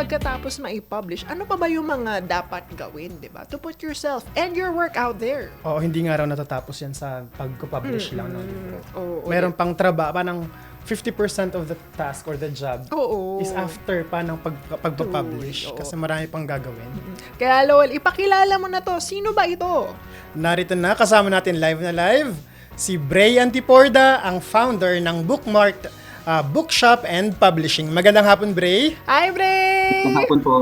pagkatapos mai-publish, ano pa ba yung mga dapat gawin, di ba? To put yourself and your work out there. Oo, hindi nga raw natatapos yan sa pagko-publish lang ng libro. Oo, Meron pang trabaho, parang 50% of the task or the job Oo. is after pa ng pag, True, oo. kasi marami pang gagawin. Kaya Lowell, ipakilala mo na to. Sino ba ito? Narito na, kasama natin live na live, si Bray Antiporda, ang founder ng Bookmark uh, Bookshop and Publishing. Magandang hapon, Bray. Hi, Bray! Magandang hapon po.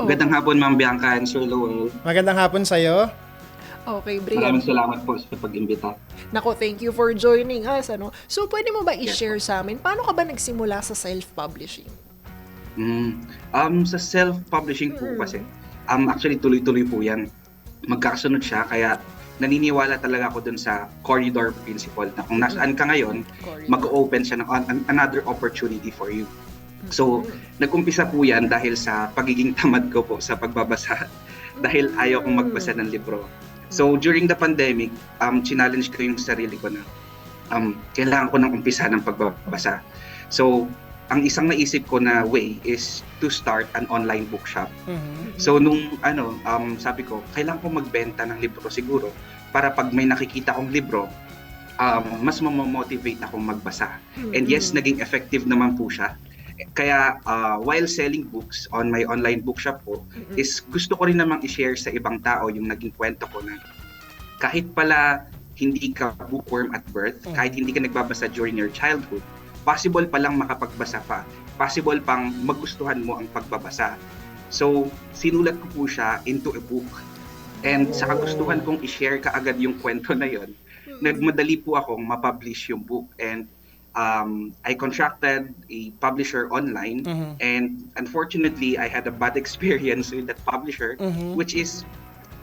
Oh. Magandang hapon, Ma'am Bianca and Sir Lowell. Magandang hapon sa'yo. Okay, Bray. Maraming salamat po sa pag-imbita. Nako, thank you for joining us. Ano? So, pwede mo ba i-share sa amin, paano ka ba nagsimula sa self-publishing? Mm. Um, sa self-publishing po kasi, um, actually tuloy-tuloy po yan. Magkakasunod siya, kaya naniniwala talaga ako dun sa corridor principle na kung nasaan ka ngayon, mag-open siya ng an- another opportunity for you. So, nag-umpisa po yan dahil sa pagiging tamad ko po sa pagbabasa dahil ayaw kong magbasa ng libro. So, during the pandemic, um, challenge ko yung sarili ko na um, kailangan ko ng umpisa ng pagbabasa. So, ang isang naisip ko na way is to start an online bookshop. Mhm. So nung ano, um, sabi ko, kailangan ko magbenta ng libro siguro para pag may nakikita kong libro, um, mas mamomotivate akong magbasa. And yes, naging effective naman po siya. Kaya uh, while selling books on my online bookshop po, is gusto ko rin namang i-share sa ibang tao yung naging kwento ko na kahit pala hindi ka bookworm at birth, Mm. kahit hindi ka nagbabasa during your childhood, possible palang makapagbasa pa. Possible pang magustuhan mo ang pagbabasa. So, sinulat ko po siya into a book. And sa kagustuhan kong i-share kaagad yung kwento na yon, nagmadali po akong ma-publish yung book. And um, I contracted a publisher online. Mhm. And unfortunately, I had a bad experience with that publisher, Mhm. which is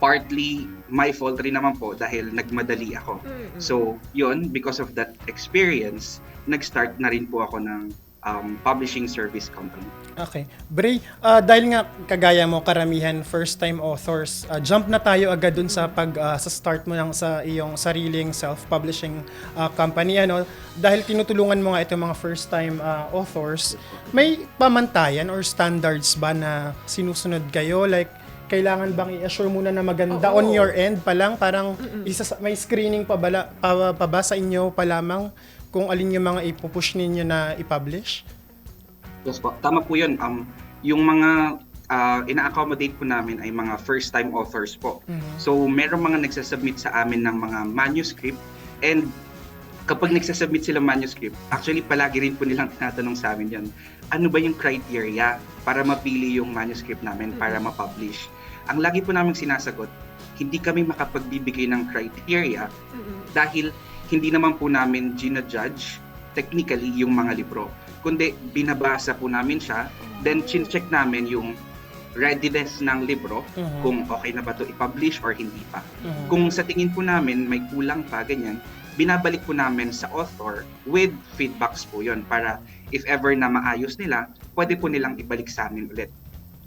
partly my fault rin naman po dahil nagmadali ako. So, yun, because of that experience, nag-start na rin po ako ng um, publishing service company. Okay. Bray, ah, dahil nga kagaya mo, karamihan first-time authors, ah, jump na tayo agad dun sa pag ah, sa start mo ng sa iyong sariling self-publishing ah, company ano dahil tinutulungan mo nga itong mga first-time ah, authors, may pamantayan or standards ba na sinusunod kayo like kailangan bang i-assure muna na maganda Oo. on your end pa lang parang isa sa- may screening pa, bala, pa, pa ba sa inyo pa lamang kung alin yung mga ipupush ninyo na i-publish? Yes po, tama po yun. Um, yung mga uh, ina-accommodate po namin ay mga first-time authors po. So, merong mga nagsasubmit sa amin ng mga manuscript and kapag nagsasubmit sila manuscript, actually palagi rin po nilang tinatanong sa amin yan, ano ba yung criteria para mapili yung manuscript namin para ma-publish? Ang lagi po namin sinasagot, hindi kami makapagbibigay ng criteria dahil hindi naman po namin ginajudge technically yung mga libro. Kundi binabasa po namin siya, then chin-check namin yung readiness ng libro, Mhm. kung okay na ba to i-publish or hindi pa. Mhm. Kung sa tingin po namin may kulang pa, ganyan, binabalik po namin sa author with feedbacks po yon para if ever na maayos nila, pwede po nilang ibalik sa amin ulit.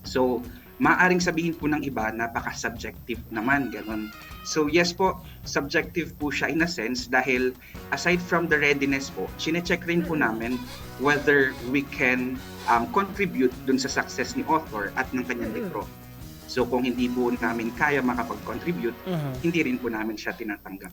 So, maaring sabihin po ng iba, napaka-subjective naman, ganun. So, yes po, subjective po siya in a sense dahil aside from the readiness po, chinecheck rin po namin whether we can um, contribute dun sa success ni author at ng kanyang libro. So, kung hindi po namin kaya makapag-contribute, Mhm. hindi rin po namin siya tinatanggap.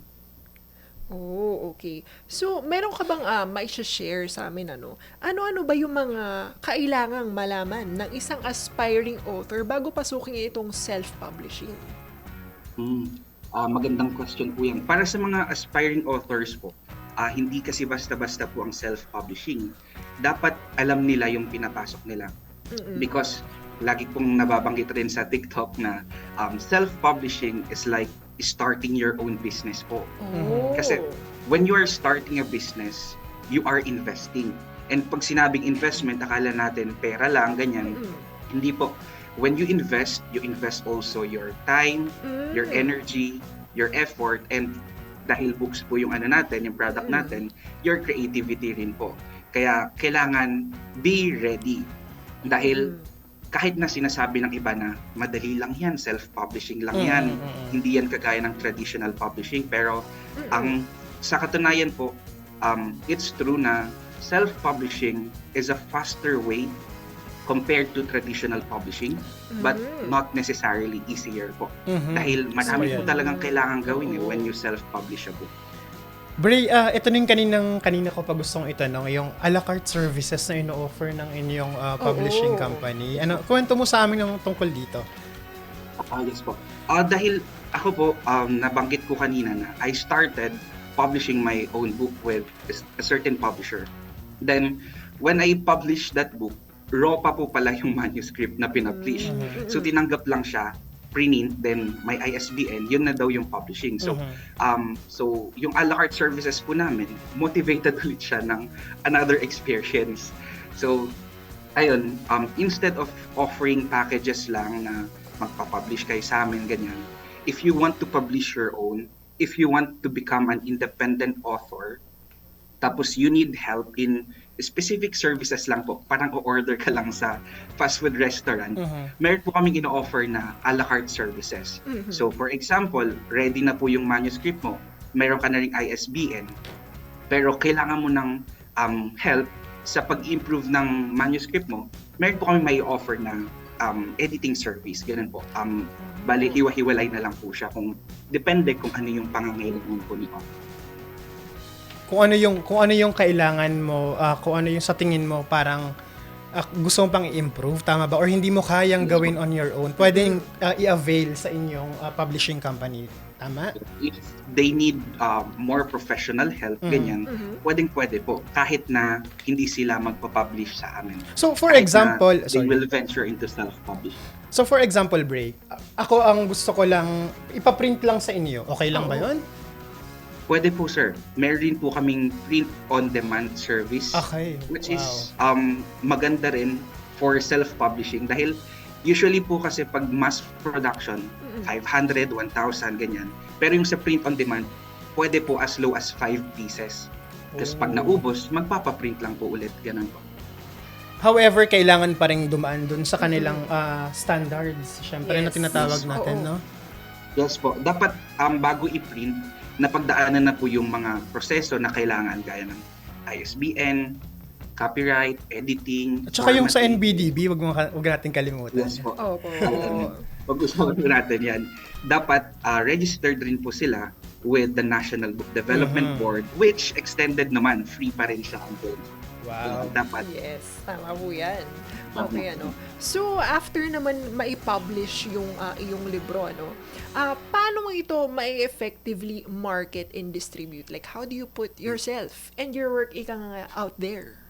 Oh, okay. So, meron ka bang uh, share sa amin ano? Ano-ano ba yung mga kailangang malaman ng isang aspiring author bago pasukin itong self-publishing? Hmm. Ah, magandang question po yan. Para sa mga aspiring authors po, ah, hindi kasi basta-basta po ang self-publishing. Dapat alam nila yung pinapasok nila. Mm-mm. Because lagi pong nababanggit rin sa TikTok na um, self-publishing is like starting your own business po. Oh. Kasi when you are starting a business, you are investing. And pag sinabing investment, akala natin pera lang, ganyan. Mm-mm. Hindi po. When you invest, you invest also your time, Mm. your energy, your effort, and dahil books po yung ano natin, yung product Mm. natin, your creativity rin po. Kaya kailangan be ready. Dahil Mm. Kahit na sinasabi ng iba na madali lang yan, self-publishing lang yan, mm, mm. hindi yan kagaya ng traditional publishing, pero ang sa katunayan po, um, it's true na self-publishing is a faster way compared to traditional publishing, but Mhm. not necessarily easier po. Mhm. Dahil marami So, po talagang kailangan gawin eh when you self-publish a book. Bray, ah, ito na yung kaninang, kanina ko pa gustong itanong, yung a la carte services na ino-offer ng inyong ah, publishing Oo. company. Ano, kwento mo sa amin ng tungkol dito. Ah, yes po. Ah, dahil ako po, um, nabanggit ko kanina na I started publishing my own book with a certain publisher. Then, when I published that book, raw pa po pala yung manuscript na pinapublish. Mhm. So, tinanggap lang siya, print, then may ISBN, yun na daw yung publishing. So, Mhm. um, so yung a la carte services po namin, motivated ulit siya ng another experience. So, ayun, um, instead of offering packages lang na magpa-publish kayo sa amin, ganyan, if you want to publish your own, if you want to become an independent author, tapos you need help in specific services lang po, parang o-order ka lang sa fast food restaurant, Mhm. meron po kaming ino-offer na a la carte services. Mhm. So for example, ready na po yung manuscript mo, meron ka na ring ISBN, pero kailangan mo ng um, help sa pag-improve ng manuscript mo, meron po kami may offer na um, editing service, ganun po. Um, bali, hiwa-hiwalay na lang po siya kung depende kung ano yung pangangailangan po ni author. Kung ano yung kung ano yung kailangan mo, ah, kung ano yung sa tingin mo parang ah, gusto mo pang i-improve, tama ba? Or hindi mo kayang gawin on your own, pwedeng ah, i-avail sa inyong ah, publishing company. Tama? If they need uh, more professional help, Mhm. ganyan, Mhm. pwedeng-pwede po, kahit na hindi sila magpa-publish sa amin. So for Kahit example, na they sorry. will venture into self-publishing. So for example, Bray, ako ang gusto ko lang ipaprint lang sa inyo. Okay lang ba Oo. Pwede po sir. Meron din po kaming print on demand service Okay. which wow. is um maganda rin for self-publishing dahil usually po kasi pag mass production Mhm. 500, 1,000 ganyan. Pero yung sa print on demand pwede po as low as 5 pieces. Tapos pag Oh. naubos, magpapaprint lang po ulit. Ganun po. However, kailangan pa rin dumaan dun sa kanilang ah, standards, syempre na Yes. tinatawag Yes. natin, Oo. no? Yes po. Dapat um, bago i-print, napagdaanan na po yung mga proseso na kailangan gaya ng ISBN, copyright, editing. At saka yung sa. NBDB, wag mo wag natin kalimutan. Yes po. Opo. Pag-usapan po natin yan. Dapat uh, registered rin po sila with the National Book Development Mhm. Board which extended naman. Free pa rin siya until Wow. dapat. Yes, tama po yan. Tama. Okay, ano. So, after naman mai-publish yung ah, iyong libro, ano, ah paano mo ito mai-effectively market and distribute? Like, how do you put yourself and your work ika nga out there?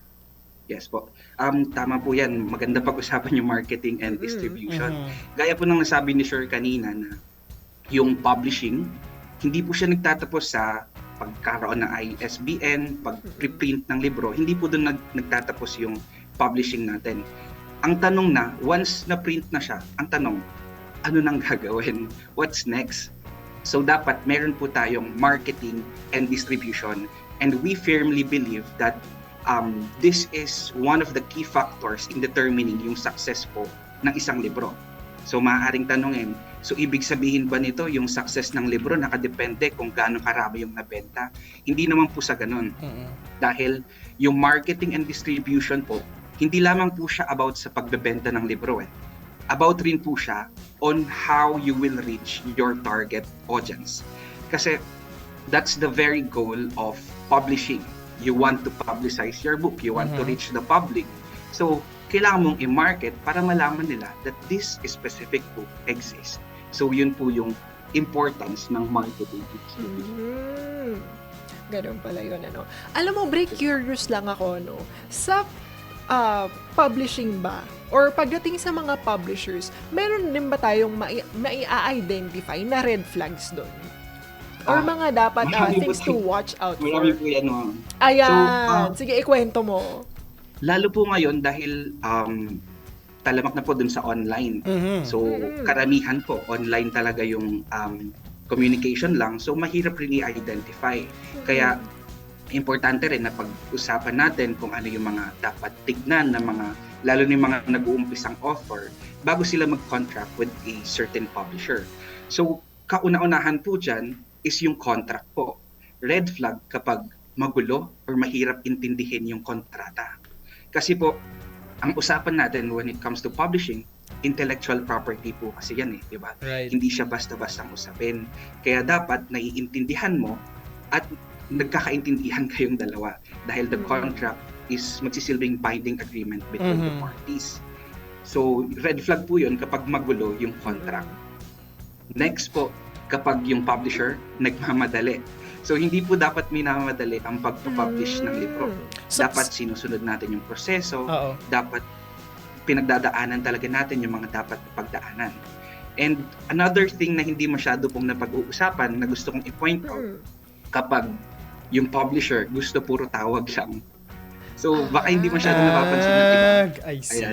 Yes po. Um, tama po yan. Maganda pag-usapan yung marketing and Mhm. distribution. Mhm. Gaya po ng nasabi ni Sir kanina na yung publishing, hindi po siya nagtatapos sa pagkaroon ng ISBN, pag-preprint ng libro, hindi po doon nag, nagtatapos yung publishing natin. Ang tanong na, once na-print na siya, ang tanong, ano nang gagawin? What's next? So dapat meron po tayong marketing and distribution and we firmly believe that um, this is one of the key factors in determining yung success po ng isang libro. So maaaring tanongin, so ibig sabihin ba nito yung success ng libro nakadepende kung gaano karami yung nabenta? Hindi naman po sa ganun. Mhm. Dahil yung marketing and distribution po, hindi lamang po siya about sa pagbebenta ng libro eh. About rin po siya on how you will reach your target audience. Kasi that's the very goal of publishing. You want to publicize your book, you want to Mhm. reach the public. So, kailangan mong i-market para malaman nila that this specific book exists. So, yun po yung importance ng marketing. and distribution. Mm. Ganun pala yun, ano. Alam mo, break curious lang ako, no. Sa ah, publishing ba, or pagdating sa mga publishers, meron din ba tayong mai- mai-identify na red flags doon? Or Ah, mga dapat po things to watch out for? Marami po yan. Ayan. So, ah, Sige, ikwento mo. Lalo po ngayon dahil um, talamak na po dun sa online. Mhm. So, Mm. karamihan po, online talaga yung um, communication lang. So, mahirap rin i-identify. Kaya, importante rin na pag-usapan natin kung ano yung mga dapat tignan ng mga, lalo na yung mga nag-uumpisang author, bago sila mag-contract with a certain publisher. So, kauna-unahan po dyan is yung contract po. Red flag kapag magulo or mahirap intindihin yung kontrata. Kasi po, ang usapan natin when it comes to publishing, intellectual property po kasi yan eh, di ba? Right. Hindi siya basta-basta usapin. Kaya dapat naiintindihan mo at nagkakaintindihan kayong dalawa dahil the Mm. contract is magsisilbing binding agreement between the Mhm. parties. So, red flag po yun kapag magulo yung contract. Next po, kapag yung publisher nagmamadali. So, hindi po dapat minamadali ang pagpapublish ng libro. Mm. So- Dapat sinusunod natin yung proseso, Oo. dapat pinagdadaanan talaga natin yung mga dapat pagdaanan. And another thing na hindi masyado pong napag-uusapan na gusto kong i-point out Mm. kapag yung publisher gusto puro tawag lang. So baka hindi masyado napapansin ng iba. I see.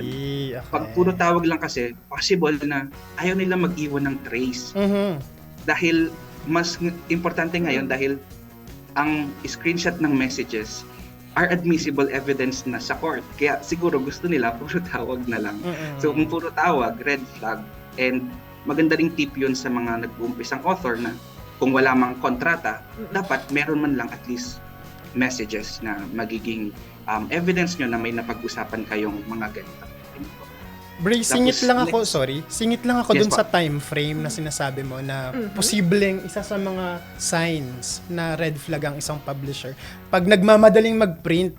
Okay. Pag puro tawag lang kasi, possible na ayaw nila mag-iwan ng trace. Mhm. Dahil mas importante ngayon dahil ang screenshot ng messages are admissible evidence na sa court. Kaya siguro gusto nila puro tawag na lang. So kung puro tawag, red flag. And maganda ring tip yun sa mga nag-uumpisang author na kung wala mang kontrata, dapat meron man lang at least messages na magiging um, evidence nyo na may napag-usapan kayong mga ganito. Bray, singit Tapos, lang ako, sorry. Singit lang ako Yes, dun po. sa time frame na sinasabi mo na Mhm. posibleng isa sa mga signs na red flag ang isang publisher. Pag nagmamadaling mag-print,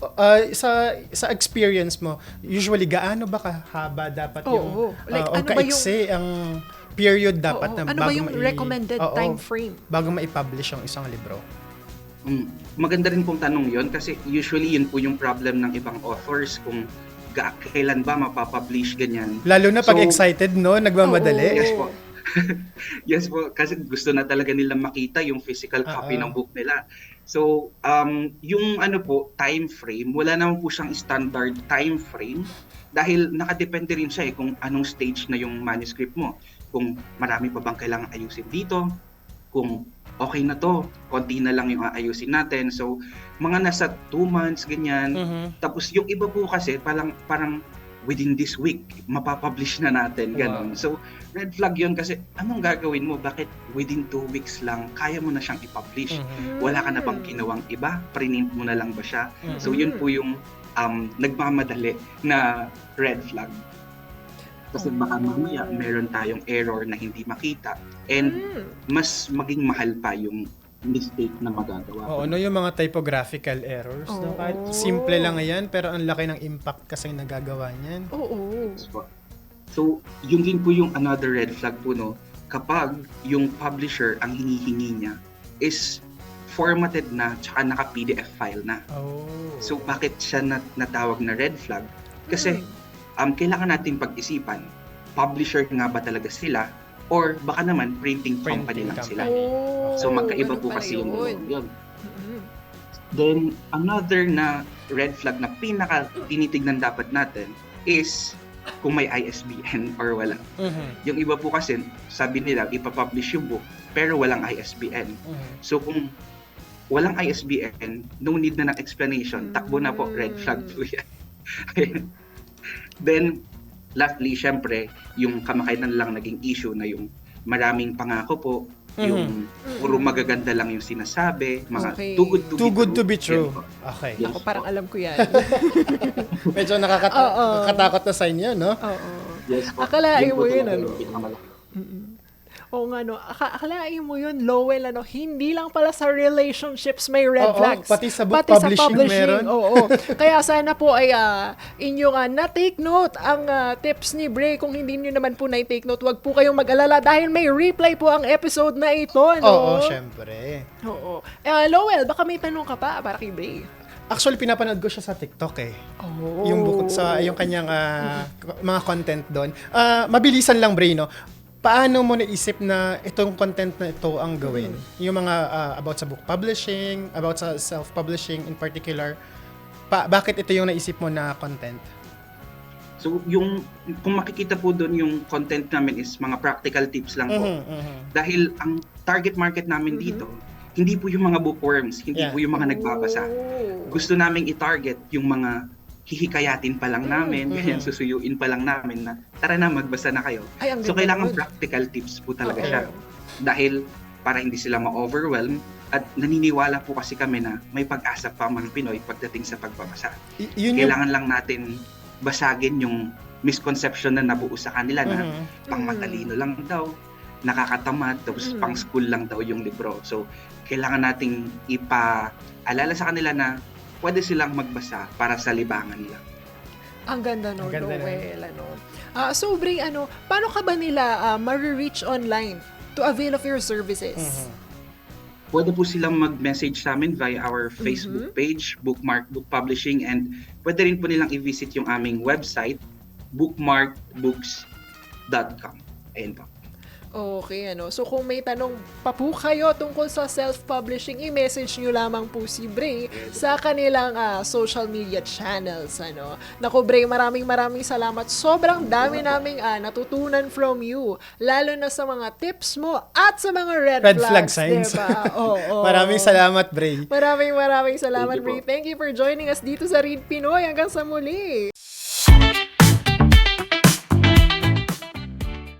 uh, sa sa experience mo, usually gaano ba kahaba dapat Oo. yung Like, uh, o ano ba yung- ang period dapat Oo. na ano ba bago yung mai- recommended Oo, time frame? bago mai-publish ang isang libro? Mm, maganda rin pong tanong yon kasi usually yun po yung problem ng ibang authors kung kailan ba mapapublish ganyan. Lalo na pag So- excited, no? Nagmamadali. Oo. Yes po. yes po, kasi gusto na talaga nila makita yung physical copy Oo. ng book nila. So, um, yung ano po, time frame, wala naman po siyang standard time frame dahil nakadepende rin siya eh kung anong stage na yung manuscript mo. Kung marami pa bang kailangan ayusin dito, kung okay na to, konti na lang yung aayusin natin. So, mga nasa two months, ganyan. Mhm. Tapos yung iba po kasi parang parang within this week mapapublish na natin ganun. So red flag 'yon kasi anong gagawin mo? Bakit within two weeks lang kaya mo na siyang i-publish? Mhm. Wala ka na bang ginawang iba? Print mo na lang ba siya? Mhm. So yun po yung um, nagmamadali na red flag. Kasi baka mamaya meron tayong error na hindi makita and Mm. mas maging mahal pa yung mistake na magagawa. Oo, ano yung mga typographical errors? No? Oo. Kahit simple lang yan, pero ang laki ng impact kasi nagagawa niyan. Oo. Yes po. So, yun din po yung another red flag po, no? Kapag yung publisher, ang hinihingi niya is formatted na tsaka naka-PDF file na. Oh. So, bakit siya nat- natawag na red flag? Kasi, Mm. Um, kailangan natin pag-isipan, publisher nga ba talaga sila? Or baka naman, printing, company Printing lang company. sila. Oh, So, magkaiba po kasi yung yun. dalawang yun. Mm. Then, another na red flag na pinaka tinitignan dapat natin is kung may ISBN or wala. Mhm. Yung iba po kasi, sabi nila, ipapublish yung book, pero walang ISBN. Mhm. So kung walang ISBN, no need na ng explanation. Takbo na po, red flag po yan. Then, lastly, syempre, yung kamakailan lang naging issue na yung maraming pangako po, yung puro magaganda lang yung sinasabi, mga Okay. too good to Too be good to true. be true. Yan. Okay. Yes Ako parang alam ko yan. Medyo nakakata- nakakatakot na sign yun, no? Oo. Yes po. Akalain Yun po mo yun, ano? pinakamalaki. Oo nga no, Aka- akalain mo yun, Lowell, ano, hindi lang pala sa relationships may red Oo, flags. pati sa book publishing meron. Oo. Kaya sana po ay uh, inyong ah, na-take note ang ah, tips ni Bray. Kung hindi nyo naman po na-take note, wag po kayong mag-alala dahil may replay po ang episode na ito. No? Oo, syempre. Oo. Eh, Lowell, baka may tanong ka pa para kay Bray. Actually, pinapanood ko siya sa TikTok eh. Oh. Yung bukod sa, yung kanyang ah, mga content doon. Ah, mabilisan lang, Bray, no? Paano mo naisip na itong content na ito ang gawin? Yung mga ah, about sa book publishing, about sa self-publishing in particular, pa, bakit ito yung naisip mo na content? So yung kung makikita po doon yung content namin is mga practical tips lang po. Mhm, mhm. Dahil ang target market namin dito, hindi po yung mga bookworms, hindi Yeah. po yung mga nagbabasa. Oh. Gusto naming i-target yung mga hihikayatin pa lang namin, Mhm. ganyan susuyuin pa lang namin na tara na magbasa na kayo. Ay, So kailangan nun. practical tips po talaga Oo. siya. Dahil para hindi sila ma-overwhelm at naniniwala po kasi kami na may pag-asa pa mga Pinoy pagdating sa pagbabasa. Y- yun yung, Kailangan lang natin basagin yung misconception na nabuo sa kanila na Mhm. pang matalino lang daw, nakakatamad, tapos Mm. pang school lang daw yung libro. So, kailangan nating ipaalala sa kanila na pwede silang magbasa para sa libangan nila. Ang ganda no, Ang ganda. Noel, ano. Ah, so, Bray, ano, paano ka ba nila ah, ma-reach online to avail of your services? Mhm. Pwede po silang mag-message sa amin via our Mm-hmm. Facebook page, Bookmark Book Publishing, and pwede rin po nilang i-visit yung aming website, bookmarkbooks.com. Ayun po. Okay, ano. So, kung may tanong pa po kayo tungkol sa self-publishing, i-message nyo lamang po si Bray sa kanilang ah, social media channels, ano. Naku, Bray, maraming maraming salamat. Sobrang dami naming ah, natutunan from you. Lalo na sa mga tips mo at sa mga red, Red flag signs. diba? Oo. Maraming salamat, Bray. Maraming maraming salamat, Thank Bray. Thank you for joining us dito sa Read Pinoy. Hanggang sa muli.